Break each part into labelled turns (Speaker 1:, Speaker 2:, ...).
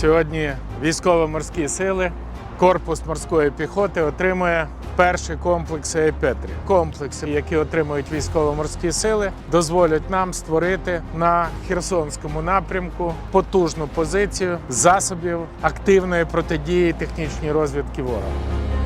Speaker 1: Сьогодні військово-морські сили, корпус морської піхоти отримує перший комплекс Епетрі. Комплекси, які отримують військово-морські сили, дозволять нам створити на Херсонському напрямку потужну позицію засобів активної протидії технічній розвідки ворога.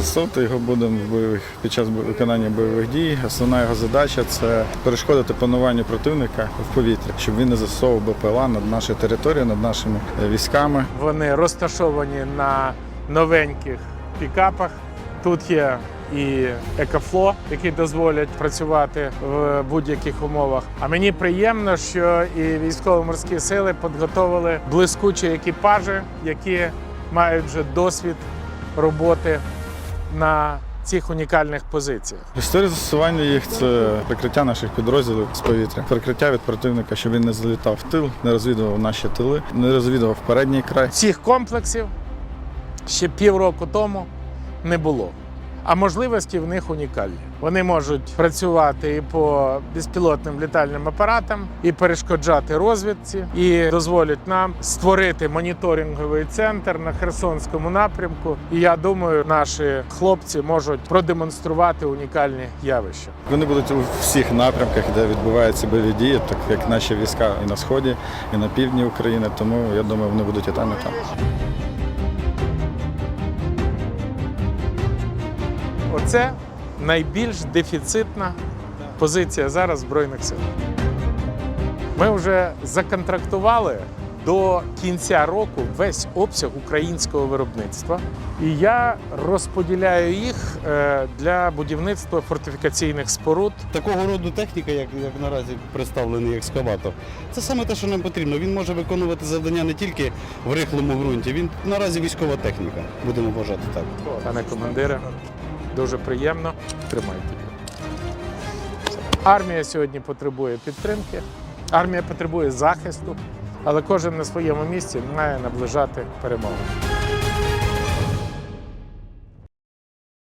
Speaker 2: Застосовувати його будемо в бойових під час виконання бойових дій. Основна його задача це перешкодити пануванню противника в повітрі, щоб він не застосовував БПЛА над нашою територією, над нашими е, військами.
Speaker 1: Вони розташовані на новеньких пікапах. Тут є і екофло, які дозволять працювати в будь-яких умовах. А мені приємно, що і військово-морські сили підготовили блискучі екіпажі, які мають вже досвід роботи на цих унікальних позиціях.
Speaker 2: Історія застосування їх це прикриття наших підрозділів з повітря, прикриття від противника, щоб він не залітав в тил, не розвідував наші тили, не розвідував передній край.
Speaker 1: Цих комплексів ще півроку тому не було. А можливості в них унікальні. Вони можуть працювати і по безпілотним літальним апаратам, і перешкоджати розвідці, і дозволять нам створити моніторинговий центр на Херсонському напрямку. І я думаю, наші хлопці можуть продемонструвати унікальні явища.
Speaker 2: Вони будуть у всіх напрямках, де відбуваються бойові дії, так як наші війська і на сході, і на півдні України. Тому я думаю, вони будуть і там, і там.
Speaker 1: Оце найбільш дефіцитна позиція зараз Збройних сил. Ми вже законтрактували до кінця року весь обсяг українського виробництва, і я розподіляю їх е, для будівництва фортифікаційних споруд.
Speaker 3: Такого роду техніка, як, як наразі представлений екскаватор, це саме те, що нам потрібно. Він може виконувати завдання не тільки в рихлому ґрунті, він наразі військова техніка, будемо вважати так.
Speaker 1: Пане командире, дуже приємно. Тримайте. Армія сьогодні потребує підтримки, армія потребує захисту, але кожен на своєму місці має наближати перемогу.